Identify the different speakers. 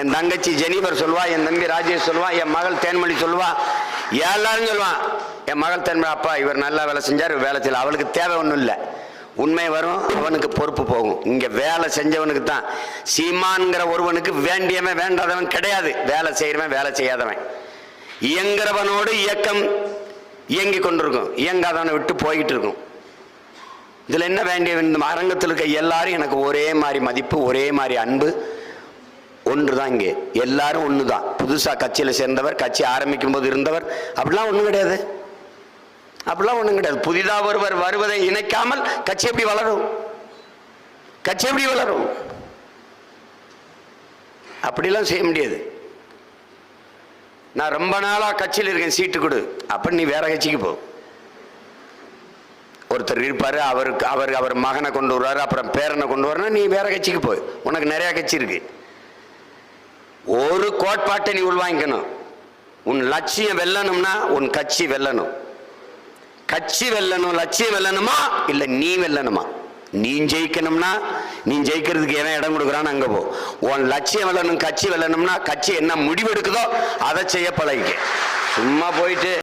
Speaker 1: என் தங்கச்சி ஜெனிஃபர் சொல்லுவா என் தம்பி ராஜேஷ் சொல்லுவான் என் மகள் தேன்மொழி சொல்லுவா எல்லாரும் சொல்லுவான் என் மகள் தேன்மொழி அப்பா இவர் நல்லா வேலை செஞ்சார் வேலை செய்யல. அவளுக்கு தேவை ஒன்றும் இல்லை. உண்மை வரும் அவனுக்கு பொறுப்பு போகும். இங்கே வேலை செஞ்சவனுக்கு தான். சீமான்கிற ஒருவனுக்கு வேண்டியவன் வேண்டாதவன் கிடையாது. வேலை செய்கிறவன் வேலை செய்யாதவன். இயங்குறவனோடு இயக்கம் இயங்கி கொண்டிருக்கும். இயங்காதவனை விட்டு போய்கிட்டு இருக்கும். இதில் என்ன வேண்டிய இந்த அரங்கத்தில் இருக்க எல்லாரும் எனக்கு ஒரே மாதிரி மதிப்பு ஒரே மாதிரி அன்பு ஒன்று தான் இங்கே. எல்லாரும் ஒன்று தான் புதுசாக கட்சியில் சேர்ந்தவர் கட்சி ஆரம்பிக்கும் போது இருந்தவர் அப்படிலாம் ஒன்றும் கிடையாது. அப்படிலாம் ஒன்றும் கிடையாது. புதிதாக ஒருவர் வருவதை இணைக்காமல் கட்சி எப்படி வளரும்? கட்சி எப்படி வளரும்? அப்படிலாம் செய்ய முடியாது. நான் ரொம்ப நாளாக கட்சியில் இருக்கேன். சீட்டு கொடு. அப்போ நீ வேற கட்சிக்கு போ. ஒருத்தர் இருப்பார் அவருக்கு அவர் அவர் மகனை கொண்டு வருவார் அப்புறம் பேரனை கொண்டு வரணும் நீ வேற கட்சிக்கு போய். உனக்கு நிறையா கட்சி இருக்குது கோட்பாட்டை நீ உள்வாங்கிக்கணும். உன் லட்சியம் வெல்லணும்னா உன் கட்சி வெல்லணும். கட்சி வெல்லணும் லட்சியம் வெல்லணுமா? இல்லை நீ வெல்லணுமா? நீ ஜெயிக்கணும்னா நீ ஜெயிக்கிறதுக்கு என்ன இடம் கொடுக்குறான்னு அங்கே போ. உன் லட்சியம் வெல்லணும் கட்சி வெல்லணும்னா கட்சி என்ன முடிவெடுக்குதோ அதை செய்ய பழகிக்க. சும்மா போயிட்டு